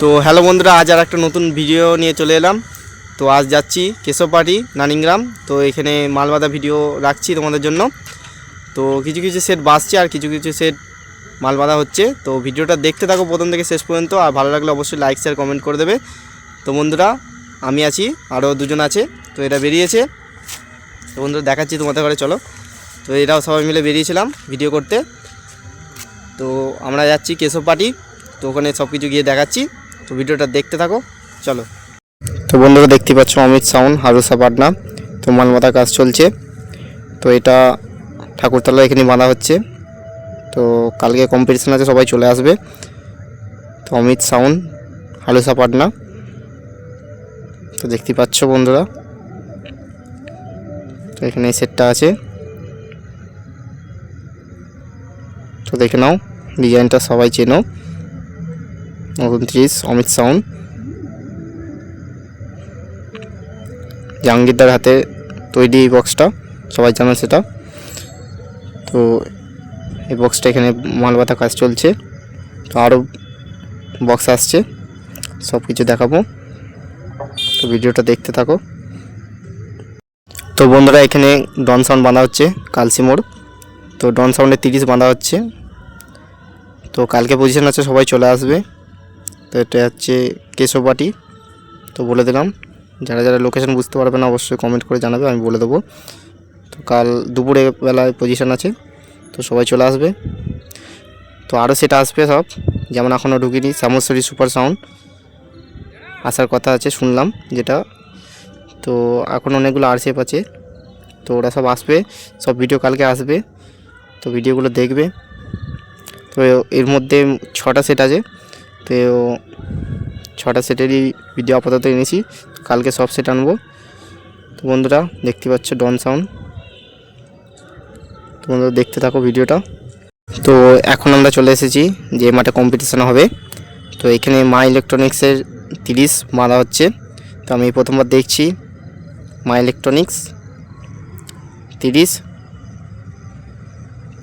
তো হ্যালো বন্ধুরা, আজ আর একটা নতুন ভিডিও নিয়ে চলে এলাম। তো আজ যাচ্ছি কেশবপাটি নানিংগ্রাম। তো এখানে মালবাদা ভিডিও রাখছি তোমাদের জন্য। তো কিছু কিছু সেট বাসছে আর কিছু কিছু সেট মালবাদা হচ্ছে। তো ভিডিওটা দেখতে থাকো প্রথম থেকে শেষ পর্যন্ত। আর ভালো লাগলে অবশ্যই লাইক শেয়ার কমেন্ট করে দেবে। তো বন্ধুরা, আমি আছি আরও দুজন আছে। তো এটা বেরিয়েছে। তো বন্ধুরা, দেখাচ্ছি তোমাদের ঘরে, চলো। তো এরাও সবাই মিলে বেরিয়েছিলাম ভিডিও করতে। তো আমরা যাচ্ছি কেশব পার্টি তো ওখানে সব কিছু গিয়ে দেখাচ্ছি। তো ভিডিওটা দেখতে থাকো, চলো। তো বন্ধুরা দেখতে পাচ্ছ অমিত সাউন্ড হারুসা পাটনা, তো মালমাতা কাজ চলছে। তো এটা ঠাকুরতলা এখানে বাঁধা হচ্ছে। তো কালকে কম্পিটিশন আছে, সবাই চলে আসবে। তো অমিত সাউন্ড হালুসা পাটনা। তো দেখতে পাচ্ছ বন্ধুরা। তো এখানে এই সেটটা আছে। তো দেখে নাও, ডিজাইনটা সবাই চেনো। উনত্রিশ অমিত সাউন্ড জাহাঙ্গীরদার হাতে তৈরি এই বক্সটা সবাই জানো সেটা। তো এই বক্সটা এখানে মালবাতা কাজ চলছে। তো আরও বক্স আসছে সব কিছু দেখাবো। তো ভিডিওটা দেখতে থাকো। তো বন্ধুরা, এখানে ডন সাউন্ড বাঁধা হচ্ছে কালসি মোড়। তো ডন সাউন্ডে তিরিশ বাঁধা হচ্ছে। তো কালকে পজিশন আছে, সবাই চলে আসবে। তো এটা হচ্ছে কেশববাটি। তো বলে দিলাম, যারা যারা লোকেশন বুঝতে পারবে না, অবশ্যই কমেন্ট করে জানাবে, আমি বলে দেবো। তো কাল দুপুরে বেলায় পজিশন আছে, তো সবাই চলে আসবে। তো আরও সেটা আসবে সব, যেমন এখনও ঢুকিনি, সামসরি সুপার সাউন্ড আসার কথা আছে, শুনলাম যেটা। তো এখন অনেকগুলো আরসিএফ আছে, তো ওরা সব আসবে, সব ভিডিও কালকে আসবে। তো ভিডিওগুলো দেখবে। তো এর মধ্যে ছটা সেট আছে তো ছটা সেটেরই ভিডিও আপাতত এনেছি। কালকে সব সেট আনব। তো বন্ধুরা, দেখতে পাচ্ছ ডন সাউন্ড তো বন্ধুরা, দেখতে থাকো ভিডিওটা তো এখন আমরা চলে এসেছি যে মাঠে কম্পিটিশান হবে। তো এখানে মা ইলেকট্রনিক্সের তিরিশ, মারা হচ্ছে। তো আমি প্রথমবার দেখছি মা ইলেকট্রনিক্স তিরিশ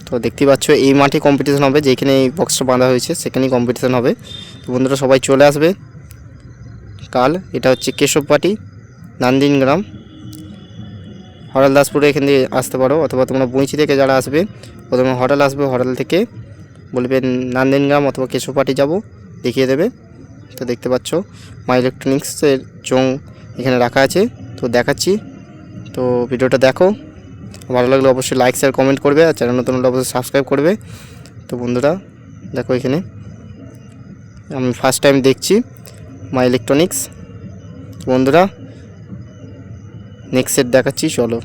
তো দেখতে পাচ্ছ, এই মাঠে কম্পিটিশন হবে যেখানে এই বক্সটা বাঁধা হয়েছে, সেখানেই কম্পিটিশন হবে। তো বন্ধুরা, সবাই চলে আসবে। কাল এটা হচ্ছে কেশব কেশবপাটি, নান্দিন গ্রাম। হরলদাসপুরে এখান থেকে আসতে পারো, অথবা তোমরা বইচি থেকে যারা আসবে, প্রথমে হোটেল আসবে হোটেল থেকে বলবে নান্দিনগ্রাম অথবা কেশব কেশবপাটি যাব, দেখিয়ে দেবে। তো দেখতে পাচ্ছ মা ইলেকট্রনিক্সের চোং এখানে রাখা আছে। তো দেখাচ্ছি। তো ভিডিওটা দেখো। ভালো লাগলে অবশ্যই লাইক শেয়ার কমেন্ট করবে আর চ্যানেল নতুন হলে অবশ্যই সাবস্ক্রাইব করবে। তো বন্ধুরা দেখো এখানে। আমি ফার্স্ট টাইম দেখছি মা ইলেকট্রনিক্স বন্ধুরা নেক্সট সেট দেখাচ্ছি চলো।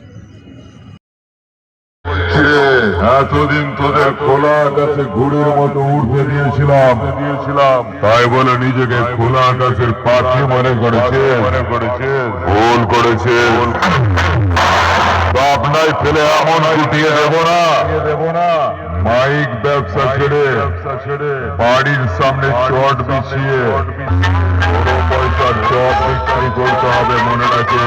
এতদিন তোদের খোলা আকাশে ঘুড়ির মতো উঠতে দিয়েছিলাম। দিয়েছিলাম তাই বলে নিজেকে খোলা আকাশের পাখি মনে করেছে। মনে করেছে। ভুল করেছে। আপনাই ফেলে এমন কুটিয়ে দেব না। মাইক ব্যবসা ছেড়ে ছেড়ে। বাড়ির সামনে চট বিছিয়ে। বড় পয়সার চপ বিক্রি করতে হবে মনে রাখে।